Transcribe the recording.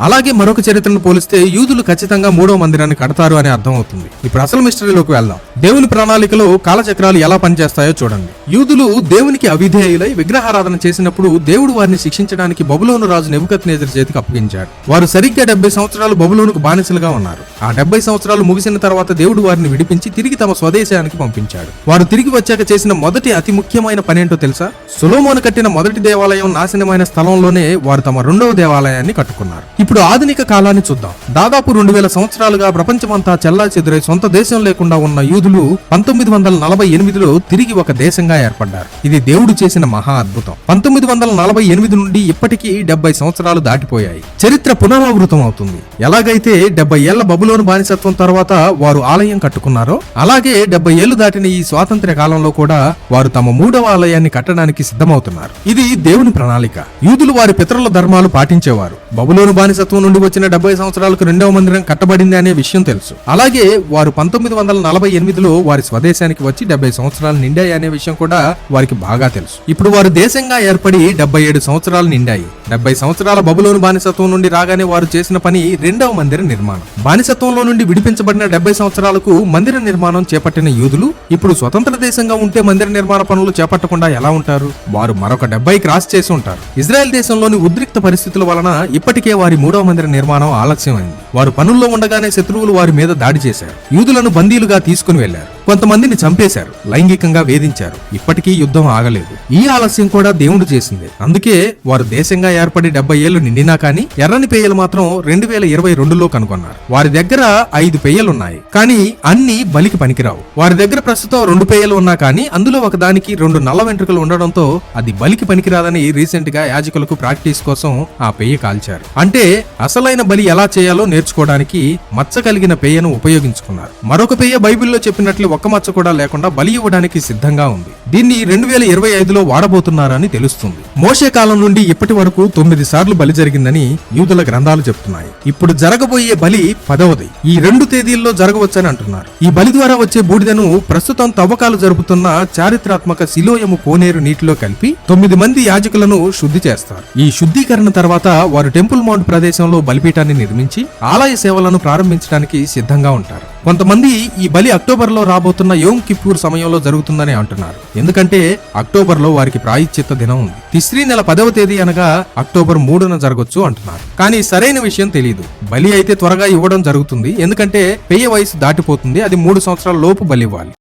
అలాగే మరొక చరిత్రను పోలిస్తే యూదులు ఖచ్చితంగా మూడో మందిరాన్ని కడతారు అని అర్థం అవుతుంది ఇప్పుడు అసలు మిస్టరీలోకి వెళ్దాం. దేవుని ప్రణాళికలో కాలచక్రాలు ఎలా పనిచేస్తాయో చూడండి. యూదులు దేవునికి అవిధేయులై విగ్రహారాధన చేసినప్పుడు దేవుడు వారిని శిక్షించడానికి బబులోను రాజు నెబుకత్ చేతికి అప్పగించాడు. వారు సరిగ్గా డెబ్బై సంవత్సరాలు బబులోనుకు బానిసలుగా ఉన్నారు. ఆ డెబ్బై సంవత్సరాలు ముగిసిన తర్వాత దేవుడు వారిని విడిపించి తిరిగి తమ స్వదేశానికి పంపించాడు. వారు తిరిగి వచ్చాక చేసిన మొదటి అతి ముఖ్యమైన పనేంటో తెలుసా? సులోమోను కట్టిన మొదటి దేవాలయం నాశనమైన స్థలంలోనే వారు తమ రెండవ దేవాలయాన్ని కట్టుకున్నారు. ఇప్పుడు ఆధునిక కాలాన్ని చూద్దాం. దాదాపు రెండు వేల సంవత్సరాలుగా ప్రపంచమంతా చెల్లా చెదురై సొంత దేశం లేకుండా ఉన్న యూదులు పంతొమ్మిది వందల నలభై ఎనిమిదిలో తిరిగి ఒక దేశంగా ఏర్పడ్డారు. ఇది దేవుడు చేసిన మహా అద్భుతం. పంతొమ్మిది వందల నలభై ఎనిమిది నుండి ఇప్పటికీ డెబ్బై సంవత్సరాలు దాటిపోయాయి. చరిత్ర పునరావృతం అవుతుంది. ఎలాగైతే డెబ్బై ఏళ్ళ బబులోను బానిసత్వం తర్వాత వారు ఆలయం కట్టుకున్నారో అలాగే డెబ్బై ఏళ్ళు దాటిన ఈ స్వాతంత్ర్య కాలంలో కూడా వారు తమ మూడవ ఆలయాన్ని కట్టడానికి సిద్ధమవుతున్నారు. ఇది దేవుని ప్రణాళిక. యూదులు వారి పితరుల ధర్మాలు పాటించేవారు. బబులోను బాని బానిసత్వం నుండి వచ్చిన డెబ్బై సంవత్సరాలకు రెండవ మందిరం కట్టబడింది అనే విషయం తెలుసు. అలాగే వారు పంతొమ్మిది వందల నలభై ఎనిమిదిలో వారి స్వదేశానికి వచ్చి డెబ్బై సంవత్సరాలు నిండాయి అనే విషయం కూడా వారికి బాగా తెలుసు. ఇప్పుడు వారు దేశంగా ఏర్పడి డెబ్బై ఏడు సంవత్సరాలు నిండాయి. డెబ్బై సంవత్సరాల బబులోని బానిసత్వం నుండి రాగానే వారు చేసిన పని రెండవ మందిర నిర్మాణం. బానిసత్వంలో నుండి విడిపించబడిన డెబ్బై సంవత్సరాలకు మందిర నిర్మాణం చేపట్టిన యూదులు ఇప్పుడు స్వతంత్ర దేశంగా ఉంటే మందిర నిర్మాణ పనులు చేపట్టకుండా ఎలా ఉంటారు? వారు మరొక డెబ్బై క్రాస్ చేసి ఉంటారు. ఇజ్రాయెల్ దేశంలోని ఉద్రిక్త పరిస్థితుల వలన ఇప్పటికే వారి మూడవ మందిర నిర్మాణం ఆలస్యమైంది. వారు పనుల్లో ఉండగానే శత్రువులు వారి మీద దాడి చేశారు. యూదులను బందీలుగా తీసుకుని వెళ్ళారు కొంతమందిని చంపేశారు లైంగికంగా వేధించారు. ఇప్పటికీ యుద్ధం ఆగలేదు. ఈ ఆలస్యం కూడా దేవుడు చేసింది. అందుకే వారు దేశంగా ఏర్పడి డెబ్బై ఏళ్ళు నిండినా కానీ ఎర్రని పేయలు మాత్రం రెండు వేల ఇరవై రెండులో కనుగొన్నారు. వారి దగ్గర ఐదు పేయలున్నాయి. కానీ అన్ని బలికి పనికిరావు. వారి దగ్గర ప్రస్తుతం రెండు పేయలు ఉన్నా కానీ అందులో ఒకదానికి రెండు నల్ల వెంట్రుకలు ఉండడంతో అది బలికి పనికిరాదని రీసెంట్గా యాజకులకు ప్రాక్టీస్ కోసం ఆ పేయ కాల్చారు. అంటే అసలైన బలి ఎలా చేయాలో నేర్చుకోవడానికి మచ్చ కలిగిన పేయను ఉపయోగించుకున్నారు. మరొక పేయ బైబిల్లో చెప్పినట్లు ఒక్క మచ్చ కూడా లేకుండా బలి ఇవ్వడానికి సిద్ధంగా ఉంది. దీన్ని రెండు వేల ఇరవై ఐదులో వాడబోతున్నారని తెలుస్తుంది. మోసే కాలం నుండి ఇప్పటి వరకు తొమ్మిది సార్లు బలి జరిగిందని యూదుల గ్రంథాలు చెప్తున్నాయి. ఇప్పుడు జరగబోయే బలి పదవది. ఈ రెండు తేదీల్లో జరగవచ్చని అంటున్నారు. ఈ బలి ద్వారా వచ్చే బూడిదను ప్రస్తుతం తవ్వకాలు జరుపుతున్న చారిత్రాత్మక శిలోయము కోనేరు నీటిలో కలిపి తొమ్మిది మంది యాజకులను శుద్ధి చేస్తారు. ఈ శుద్ధీకరణ తర్వాత వారు టెంపుల్ మౌంట్ ప్రదేశంలో బలిపీఠాన్ని నిర్మించి ఆలయ సేవలను ప్రారంభించడానికి సిద్ధంగా ఉంటారు. కొంతమంది ఈ బలి అక్టోబర్లో రాబోతున్న యోమ్ కిప్పూర్ సమయంలో జరుగుతుందని అంటున్నారు. ఎందుకంటే అక్టోబర్లో వారికి ప్రాయశ్చిత్త దినం ఉంది. తిస్రీ నెల పదవ తేదీ అనగా అక్టోబర్ మూడున జరగొచ్చు అంటున్నారు. కానీ సరైన విషయం తెలియదు బలి అయితే త్వరగా ఇవ్వడం జరుగుతుంది. ఎందుకంటే పెయ్య వయసు దాటిపోతుంది. అది మూడు సంవత్సరాల లోపు బలి ఇవ్వాలి.